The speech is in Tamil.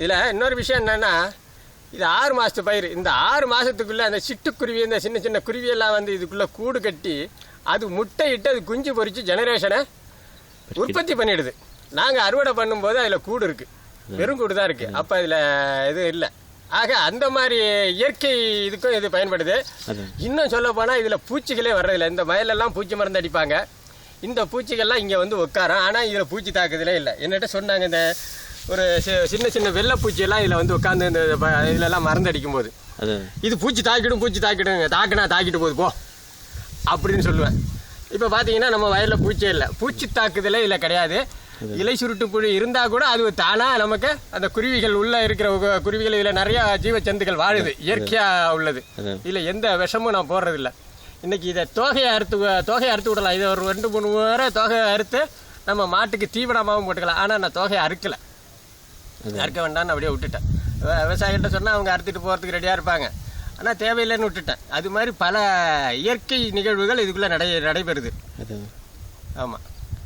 இதில் இன்னொரு விஷயம் என்னன்னா இது ஆறு மாதத்து பயிர். இந்த ஆறு மாதத்துக்குள்ளே அந்த சிட்டுக்குருவி இந்த சின்ன சின்ன குருவியெல்லாம் வந்து இதுக்குள்ளே கூடு கட்டி அது முட்டை இட்டு அது குஞ்சு பொரித்து ஜெனரேஷனை உற்பத்தி பண்ணிடுது. நாங்கள் அறுவடை பண்ணும்போது அதில் கூடு இருக்குது வெறும் கூடு தான் இருக்குது அப்போ அதில் இது இல்லை. ஆக அந்த மாதிரி இயற்கை இதுக்கும் இது பயன்படுது. இன்னும் சொல்ல போனால் இதில் பூச்சிகளே வர்றதில்ல. இந்த வயலெல்லாம் பூச்சி மருந்து அடிப்பாங்க. இந்த பூச்சிகள்லாம் இங்கே வந்து உட்காரும். ஆனால் இதில் பூச்சி தாக்குதலே இல்லை. என்னட்ட சொன்னாங்க இந்த ஒரு சின்ன சின்ன வெள்ளை பூச்சியெல்லாம் இதில் வந்து உட்காந்து இந்த இதுலலாம் மருந்து அடிக்கும்போது அது. இது பூச்சி தாக்கிடும் பூச்சி தாக்கிடுங்க. தாக்குனா தாக்கிட்டு போகுது போ. அப்படின்னு சொல்லுவேன். இப்போ பார்த்தீங்கன்னா நம்ம வயலில் பூச்சியே இல்லை. பூச்சி தாக்குதலே இதில் கிடையாது. இலை சுருட்டு புழு இருந்தால் கூட அது தானாக நமக்கு அந்த குருவிகள் உள்ளே இருக்கிற குருவிகள் இதில் நிறையா ஜீவச்சந்துக்கள் வாழுது. இயற்கையாக உள்ளது. இதில் எந்த விஷமும் நான் போடுறதில்ல. இன்னைக்கு இதை தோகையை அறுத்து தோகையை அறுத்து விடலாம். இதை ஒரு ரெண்டு மூணு முறை தோகையை அறுத்து நம்ம மாட்டுக்கு தீவனமாகவும் போட்டுக்கலாம். ஆனால் நான் தோகையை அறுக்கலை. அறுக்க வேண்டாம்னு அப்படியே விட்டுட்டேன். விவ- விவசாயிகிட்ட சொன்னால் அவங்க அறுத்துட்டு போகிறதுக்கு ரெடியாக இருப்பாங்க. ஆனால் தேவையில்லைன்னு விட்டுட்டேன். அது மாதிரி பல இயற்கை நிகழ்வுகள் இதுக்குள்ளே நடை நடைபெறுது. ஆமாம்